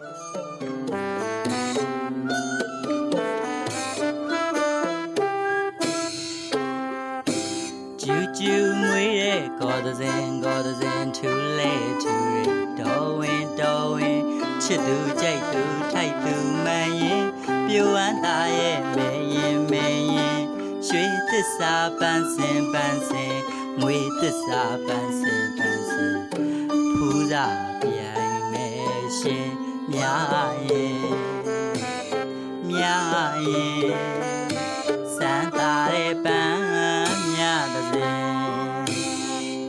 ကျူကျူမွေးတဲ့ကော်သစင်ကော်သစင်ထူလေထူရတော်ဝင်တော်ဝင်ချစ်သူကြိုက်သူထိုက်သူမှန်ရင်ပြိုဝမ်းသားရဲ့မဲရင်မဲရင်ရွှေသစ္စာပန်းစင်ပန်းစင်ငွေသစ္စာပန်းစင်ပန်းစင်ဖူးစာပြိုင်မဲရှင် မြာရင်မြာရင်စမ်းသာတဲ့ပန်းမြတဲ့စင်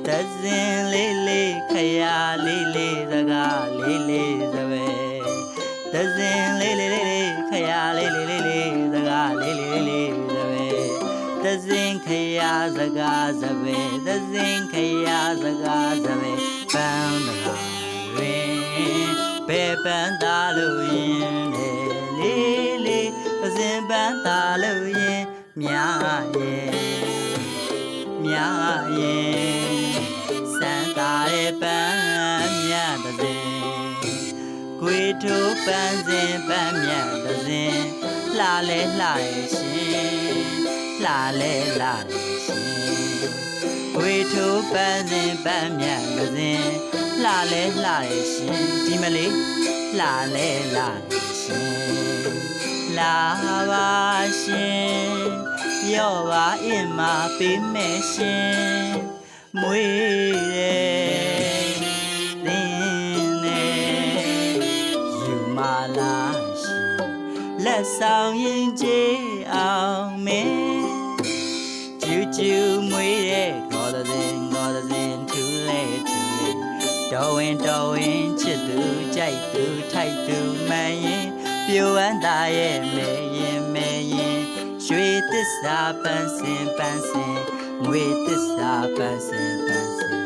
တစင်လေးလေးခရာလေးလေးစကားလေးလေးစပယ်တစင်လေးလေးလေးလေးခရာလေးလေးလေးလေးစကားလေးလေးလေးလေးစပယ်တစင်ခရာစကားစပယ်တစင်ခရာစကားစ ပန်းသားလို့ရင်လေလေးလေးတစင်ပန်းသားလို့ရင်မြာရဲ့မြာရဲ့စမ်းသာတဲ့ပန်းမြတ်တဲ့စင်ကွေထိုးပန်းစင်ပန်းမြတ်တဲ့စင်လှလဲလှရဲ့ရှင်လှလဲလှရဲ့ရှင်ကွေထိုးပန်းစင်ပန်းမြတ်တဲ့ စင်လှလဲလှရဲ့ရှင်ဒီမလေးလှလဲလှရဲ့ရှင်လာပါရှင်ရော့ပါအင်မာပေးမယ်ရှင်မွေးတယ်သင်နဲ့ယူမလာရှင်လက်ဆောင်ရင်ကြည်အောင်မင်းကျူးကျူးမွေးတဲ့ခေါ်တဲ့ခေါ်တဲ့ထူလေထူလေ တော်ဝင်တော်ဝင်ချစ်သူကြိုက်သူထိုက်သူမှန်ရင်ပြိုဝမ်းသားရဲ့မဲရင်မဲရင်ရွှေသစ္စာပန်းစင်ပန်းစင်ငွေသစ္စာပန်းစင်ပန်းစင်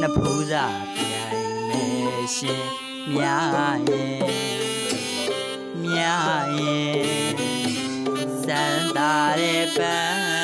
နှစ်ဖူးစာပြိုင်မဲရှင်မြာရဲ့မြာရဲ့စံတာတဲ့ပန်း